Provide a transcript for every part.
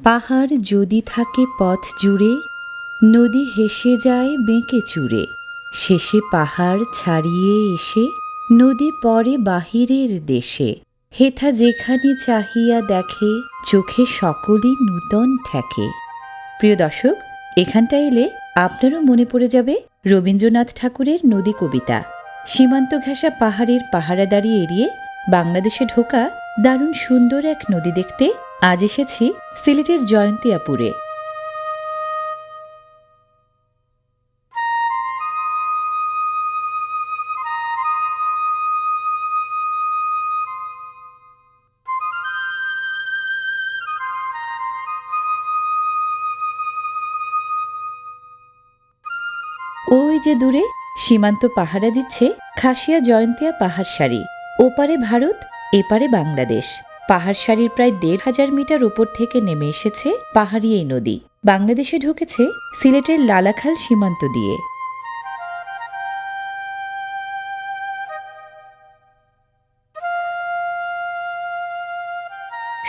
পাহাড় যদি থাকে পথ জুড়ে, নদী হেসে যায় বেঁকে চুড়ে। শেষে পাহাড় ছাড়িয়ে এসে, নদী পরে বাহিরের দেশে। হেথা যেখানে চাহিয়া দেখে, চোখে সকলই নূতন ঠেকে। প্রিয় দর্শক, এখানটা এলে আপনারও মনে পড়ে যাবে রবীন্দ্রনাথ ঠাকুরের নদী কবিতা। সীমান্ত ঘেঁষা পাহাড়ের পাহারাদারি এড়িয়ে বাংলাদেশে ঢোকা দারুণ সুন্দর এক নদী দেখতে আজ এসেছি সিলেটের জয়ন্তিয়াপুরে। ওই যে দূরে সীমান্ত পাহারা দিচ্ছে খাসিয়া জয়ন্তিয়া পাহাড় সারি ওপারে ভারত, এপারে বাংলাদেশ। পাহাড় সারির প্রায় দেড় হাজার মিটার উপর থেকে নেমে এসেছে পাহাড়ি এই নদী। বাংলাদেশে ঢুকেছে সিলেটের লালাখাল সীমান্ত দিয়ে।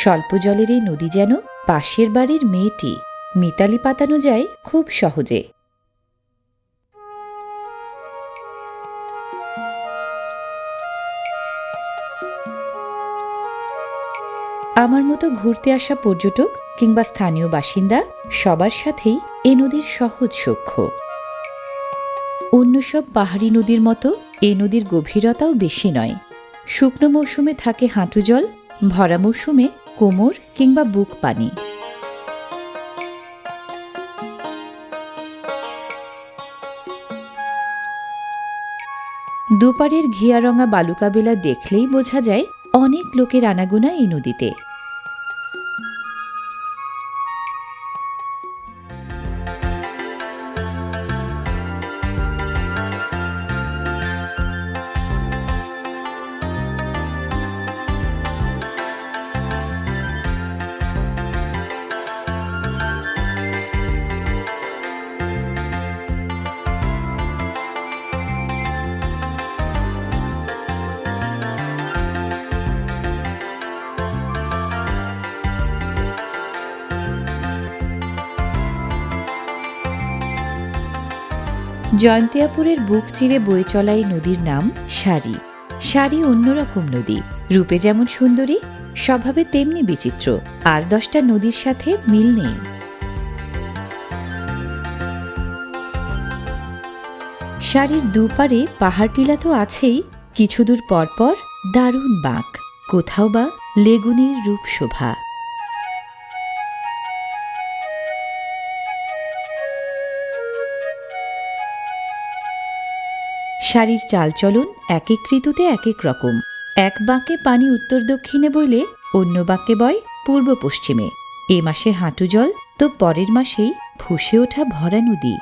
স্বল্প জলের এই নদী যেন পাশের বাড়ির মেয়েটি, মিতালি, পাতানো যায় খুব সহজে। আমার মতো ঘুরতে আসা পর্যটক কিংবা স্থানীয় বাসিন্দা সবার সাথেই এ নদীর সহজ সখ্য অন্য সব পাহাড়ি নদীর মতো এ নদীর গভীরতাও বেশি নয়। শুকনো মৌসুমে থাকে হাঁটু জল, ভরা মৌসুমে কোমর কিংবা বুক পানি। দুপারের ঘিয়ারঙা বালুকাবেলা দেখলেই বোঝা যায় অনেক লোকের আনাগোনা এই নদীতে। জয়ন্তিয়াপুরের বুক চিরে বয়ে চলা এই নদীর নাম সারি। সারি অন্যরকম নদী। রূপে যেমন সুন্দরী, স্বভাবে তেমনি বিচিত্র। আর দশটা নদীর সাথে মিল নেই। সারির দুপারে পাহাড় টিলা তো আছেই, কিছু দূর পর পর দারুণ বাঁক। কোথাও বা লেগুনের রূপ শোভা শাড়ির চালচলন এক এক ঋতুতে এক এক রকম এক বাঁকে পানি উত্তর দক্ষিণে বইলে অন্য বাঁকে বয় পূর্ব পশ্চিমে। এ মাসে হাঁটু জল, তো পরের মাসেই ফুসে ওঠা ভরা নদী।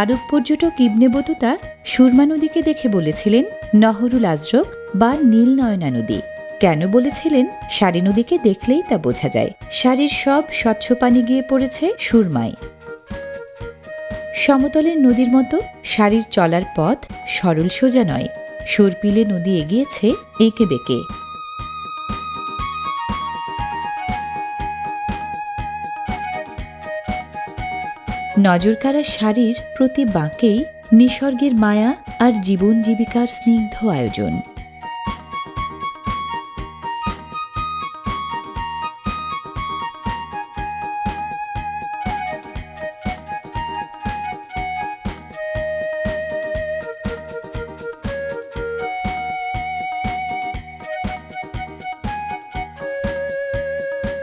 আরব পর্যটক ইবনে বতুতা সুরমা নদীকে দেখে বলেছিলেন, নহরুল আজরক বা নীল নয়না নদী। কেন বলেছিলেন, সারি নদীকে দেখলেই তা বোঝা যায়। সারির সব স্বচ্ছ পানি গিয়ে পড়েছে সুরমায়। সমতলের নদীর মতো সারির চলার পথ সরল সোজা নয়। সুরপিলে নদী এগিয়েছে এঁকে বেঁকে। নজরকাড়া শাড়ির প্রতি বাঁকেই নিসর্গের মায়া আর জীবন জীবিকার স্নিগ্ধ আয়োজন।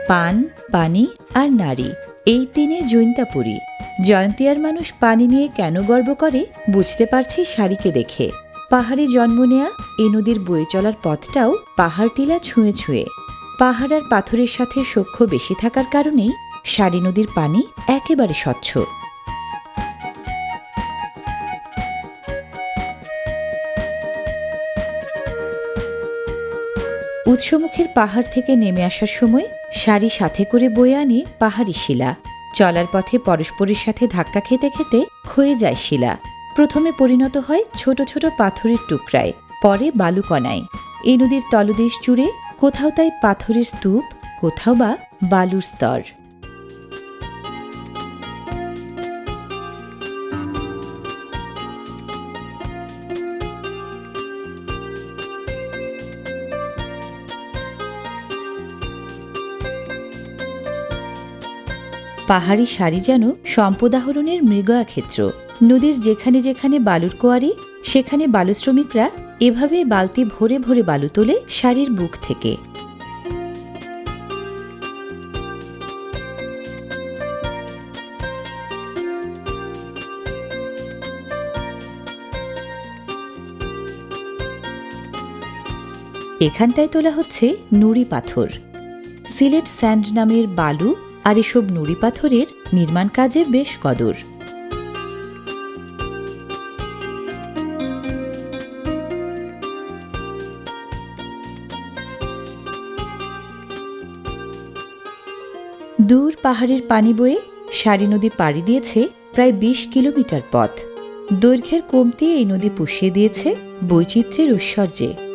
পান পানি আর নারী এই তিনে জৈন্তাপুরী। জয়ন্তিয়ার মানুষ পানি নিয়ে কেন গর্ব করে, বুঝতে পারছি শাড়িকে দেখে। পাহাড়ে জন্ম নেয়া এ নদীর বয়ে চলার পথটাও পাহাড় টিলা ছুঁয়ে ছুঁয়ে। পাহাড় আর পাথরের সাথে সখ্য বেশি থাকার কারণেই সারি নদীর পানি একেবারে স্বচ্ছ। উৎসমুখের পাহাড় থেকে নেমে আসার সময় শাড়ি সাথে করে বয়ে আনে পাহাড়ি শিলা। চলার পথে পরস্পরের সাথে ধাক্কা খেতে খেতে ক্ষয়ে যায় শিলা। প্রথমে পরিণত হয় ছোট ছোট পাথরের টুকরায়, পরে বালুকণায়। এ নদীর তলদেশ জুড়ে কোথাও তাই পাথরের স্তূপ, কোথাও বা বালুর স্তর। পাহাড়ি সারি যেন সম্পদাহরণের মৃগয়া ক্ষেত্র নদীর যেখানে যেখানে বালুর কোয়ারি, সেখানে বালু শ্রমিকরা এভাবে বালতি ভরে ভরে বালু তোলে শাড়ির বুক থেকে। এখানটায় তোলা হচ্ছে নুড়ি পাথর। সিলেট স্যান্ড নামের বালু আর এসব নুড়ি পাথরের নির্মাণ কাজে বেশ কদর। দূর পাহাড়ের পানি বয়ে সারি নদী পাড়ি দিয়েছে প্রায় বিশ কিলোমিটার পথ। দৈর্ঘ্যের কমতি এই নদী পুষিয়ে দিয়েছে বৈচিত্র্যের ঐশ্বর্যে।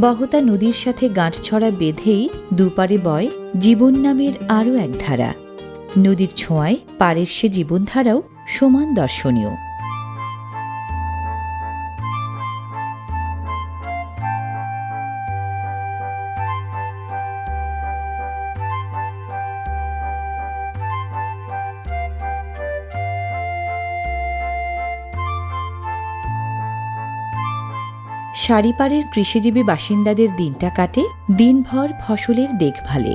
বহতা নদীর সাথে গাঁটছড়া বেঁধেই দুপারে বয় জীবন নামের আরও এক ধারা। নদীর ছোঁয়ায় পারের সে জীবনধারাও সমান দর্শনীয়। সারিপাড়ের কৃষিজীবী বাসিন্দাদের দিনটা কাটে দিনভর ফসলের দেখভালে।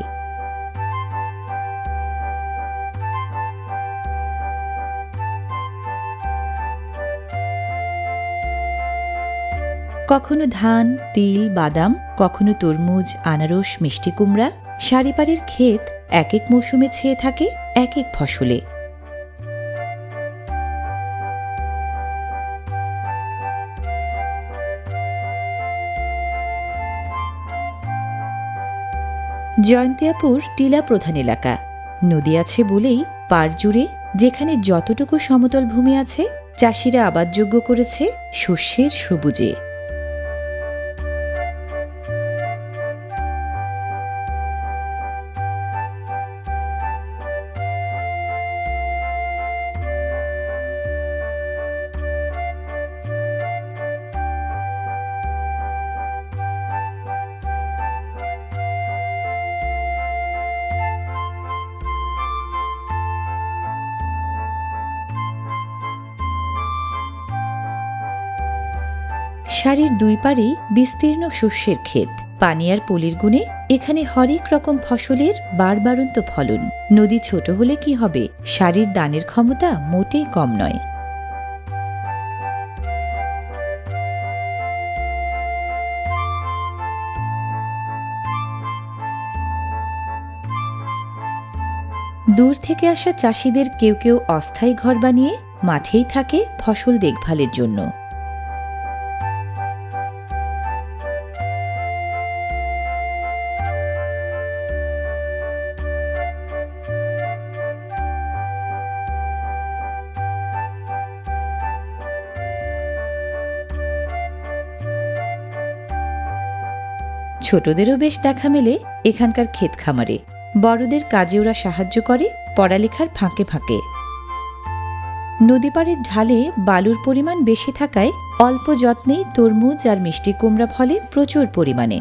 কখনো ধান, তিল, বাদাম, কখনো তরমুজ, আনারস, মিষ্টি কুমড়া, সারিপাড়ের ক্ষেত এক এক মৌসুমে ছেয়ে থাকে এক এক ফসলে। জয়ন্তিয়াপুর টিলা প্রধান এলাকা। নদী আছে বলেই পার জুড়ে যেখানে যতটুকু সমতল ভূমি আছে, চাষিরা আবাদযোগ্য করেছে শস্যের সবুজে। সারির দুই পারেই বিস্তীর্ণ শস্যের ক্ষেত। পানি আর পলির গুণে এখানে হরেক রকম ফসলের বারবারন্ত ফলন। নদী ছোট হলে কি হবে? সারির দানের ক্ষমতা মোটেই কম নয়। দূর থেকে আসা চাষিদের কেউ কেউ অস্থায়ী ঘর বানিয়ে মাঠেই থাকে ফসল দেখভালের জন্য। ছোটদেরও বেশ দেখা মেলে এখানকার ক্ষেত খামারে। বড়দের কাজে ওরা সাহায্য করে, পড়ালেখার ফাঁকে ফাঁকে। নদীপাড়ের ঢালে বালুর পরিমাণ বেশি থাকায় অল্প যত্নেই তরমুজ আর মিষ্টি কুমড়া ফলে প্রচুর পরিমাণে।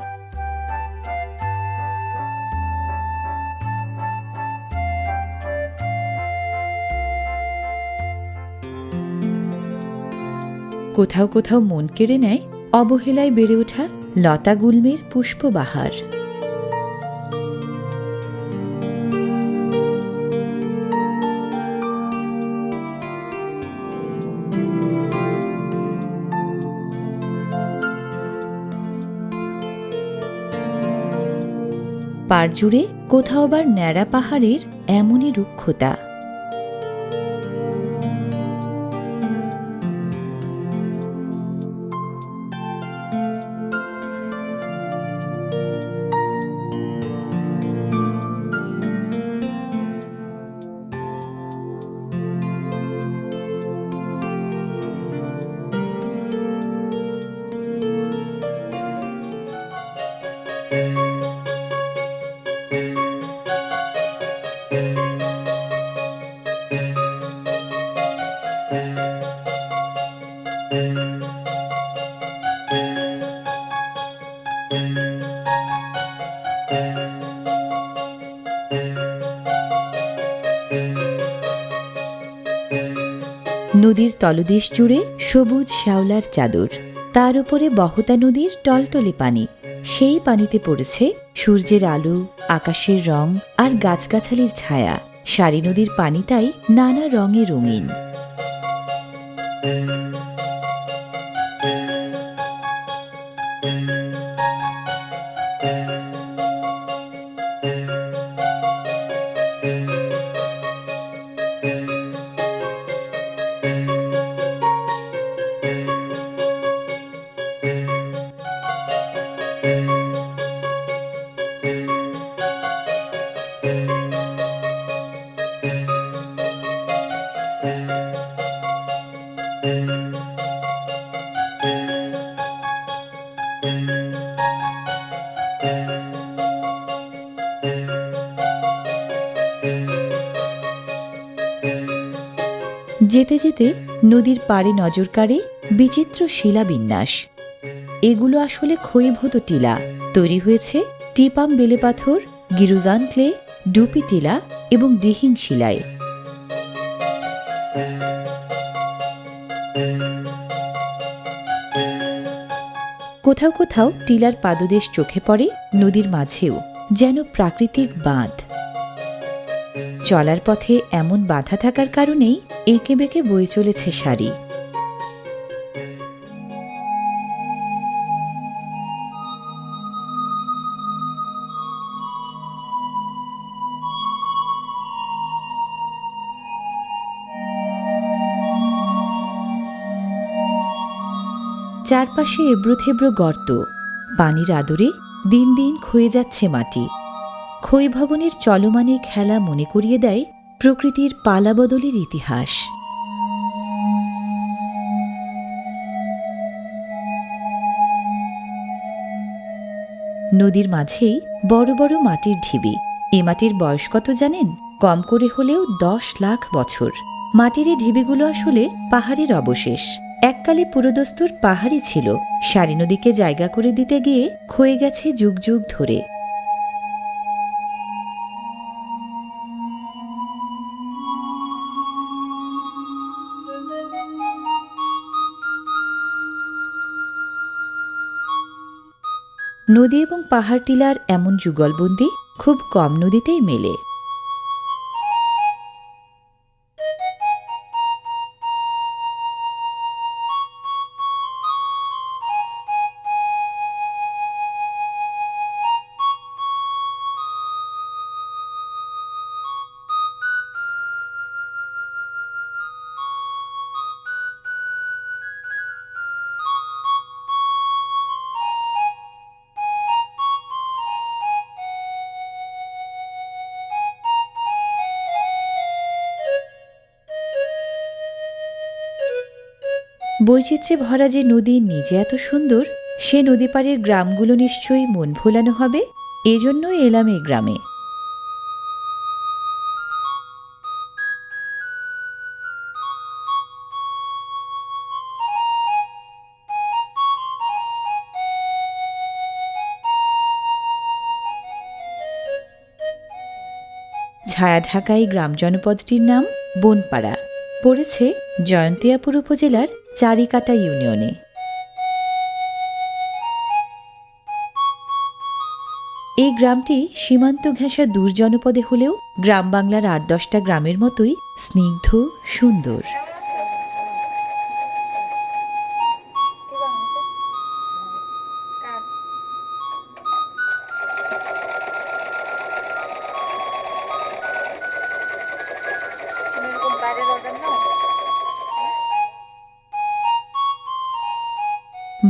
কোথাও কোথাও মন কেড়ে নেয় অবহেলায় বেড়ে ওঠা লতা গুল্মের পুষ্পবাহার। পাড় জুড়ে কোথাও আবার ন্যাড়া পাহাড়ের এমনই রুক্ষতা। তলদেশ জুড়ে সবুজ শ্যাওলার চাদর। তার উপরে বহতা নদীর টলটলে পানি। সেই পানিতে পড়েছে সূর্যের আলো, আকাশের রং আর গাছগাছালির ছায়া। সারি নদীর পানি তাই নানা রঙে রঙিন। যেতে যেতে নদীর পাড়ে নজর কাড়ে বিচিত্র শিলাবিন্যাস। এগুলো আসলে ক্ষয়ীভূত টিলা। তৈরি হয়েছে টিপাম বেলে পাথর গিরুজান ক্লে, ডুপি টিলা এবং ডিহিং শিলায়। কোথাও কোথাও টিলার পাদদেশ চোখে পড়ে নদীর মাঝেও, যেন প্রাকৃতিক বাঁধ। চলার পথে এমন বাধা থাকার কারণেই এঁকে বেঁকে বয়ে চলেছে শাড়ি। চারপাশে এবড়োথেবড়ো গর্ত। পানির আদরে দিন দিন ক্ষয়ে যাচ্ছে মাটি। ক্ষয় ভবনের চলমানে খেলা মনে করিয়ে দেয় প্রকৃতির পালাবদলের ইতিহাস। নদীর মাঝেই বড় বড় মাটির ঢিবি। এ মাটির বয়স কত জানেন? কম করে হলেও দশ লাখ বছর। মাটির এই ঢিবিগুলো আসলে পাহাড়ের অবশেষ। এককালে পুরোদস্তুর পাহাড়ই ছিল। সারি নদীকে জায়গা করে দিতে গিয়ে ক্ষয়ে গেছে যুগ যুগ ধরে। নদী এবং পাহাড় টিলার এমন যুগলবন্দি খুব কম নদীতেই মেলে। বৈচিত্র্যে ভরা যে নদী নিজে এত সুন্দর, সে নদী পাড়ের গ্রামগুলো নিশ্চয়ই মন ভোলানো হবে? এজন্যই এলাম এই গ্রামে। ছায়া ঢাকাই গ্রাম জনপদটির নাম বনপাড়া। পড়েছে জয়ন্তিয়াপুর উপজেলার চারিকাটা ইউনিয়নে। এই গ্রামটি সীমান্ত ঘেঁষা দূর জনপদে হলেও গ্রাম বাংলার আট দশটা গ্রামের মতোই স্নিগ্ধ, সুন্দর।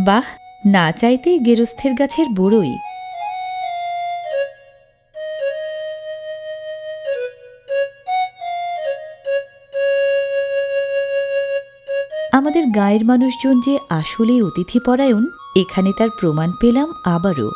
বাহ, না চাইতেই গেরস্থের গাছের বড়ই। আমাদের গায়ের মানুষজন যে আসলেই অতিথিপরায়ণ, এখানে তার প্রমাণ পেলাম আবারও।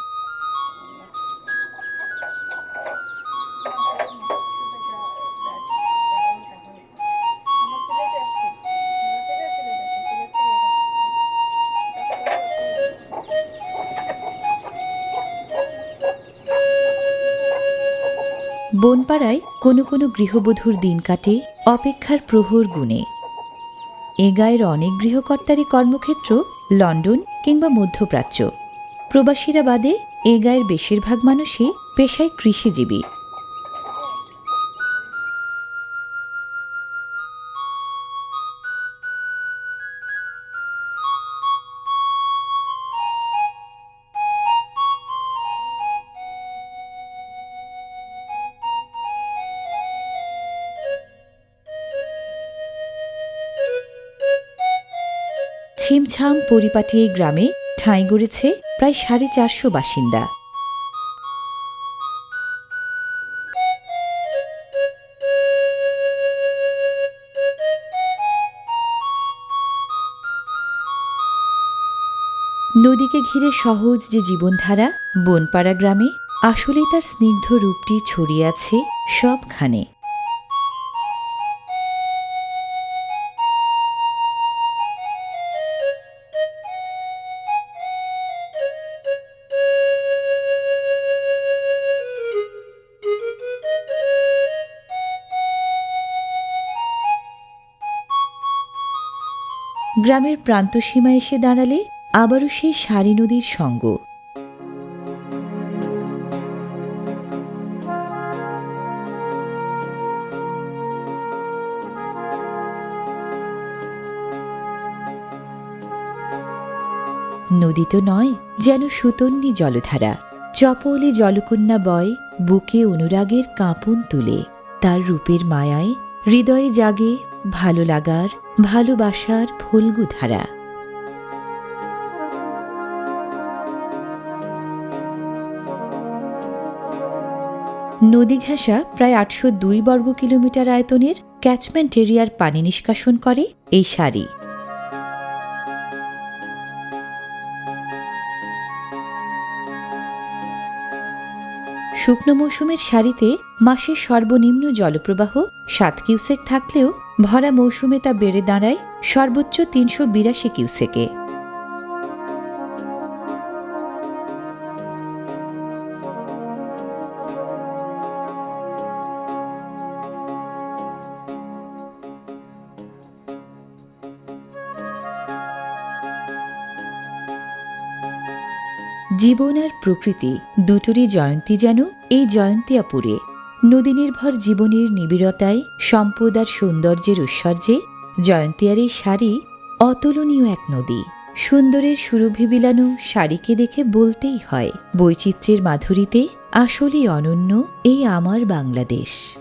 বনপাড়ায় কোনো কোনো গৃহবধূর দিন কাটে অপেক্ষার প্রহর গুণে। এ গায়ের অনেক গৃহকর্তারই কর্মক্ষেত্র লন্ডন কিংবা মধ্যপ্রাচ্য। প্রবাসীরা বাদে এ গায়ের বেশিরভাগ মানুষই পেশায় কৃষিজীবী। ছিমছাম পরিপাটি এই গ্রামে ঠাঁই গড়েছে প্রায় সাড়ে চারশো বাসিন্দা। নদীকে ঘিরে সহজ যে জীবনধারা, বনপাড়া গ্রামে আসলেই তার স্নিগ্ধ রূপটি ছড়িয়ে আছে সবখানে। গ্রামের প্রান্তসীমা এসে দাঁড়ালে আবারও সেই সারি নদীর সঙ্গ। নদী তো নয়, যেন সুতন্নি জলধারা। চপলে জলকন্যা বয়, বুকে অনুরাগের কাঁপুন তুলে। তার রূপের মায়ায় হৃদয়ে জাগে ভালো লাগার, ভালোবাসার ফলগু ধারা নদী ঘেঁষা প্রায় আটশো দুই বর্গ কিলোমিটার আয়তনের ক্যাচমেন্ট এরিয়ার পানি নিষ্কাশন করে এই শাড়ি শুকনো মৌসুমের শাড়িতে মাসের সর্বনিম্ন জলপ্রবাহ সাত কিউসেক থাকলেও ভরা মৌসুমে তা বেড়ে দাঁড়ায় সর্বোচ্চ তিনশো বিরাশি কিউসেকে। জীবন আর প্রকৃতি দুটোরই জয়ন্তী যেন এই জয়ন্তিয়াপুরে। নদী নির্ভর জীবনের নিবিড়তায়, সম্পদ আর সৌন্দর্যের ঐশ্বর্যে জয়ন্তিয়ার শাড়ি অতুলনীয় এক নদী। সুন্দরের সুরভি বিলানো শাড়িকে দেখে বলতেই হয়, বৈচিত্র্যের মাধুরীতে আসলেই অনন্য এই আমার বাংলাদেশ।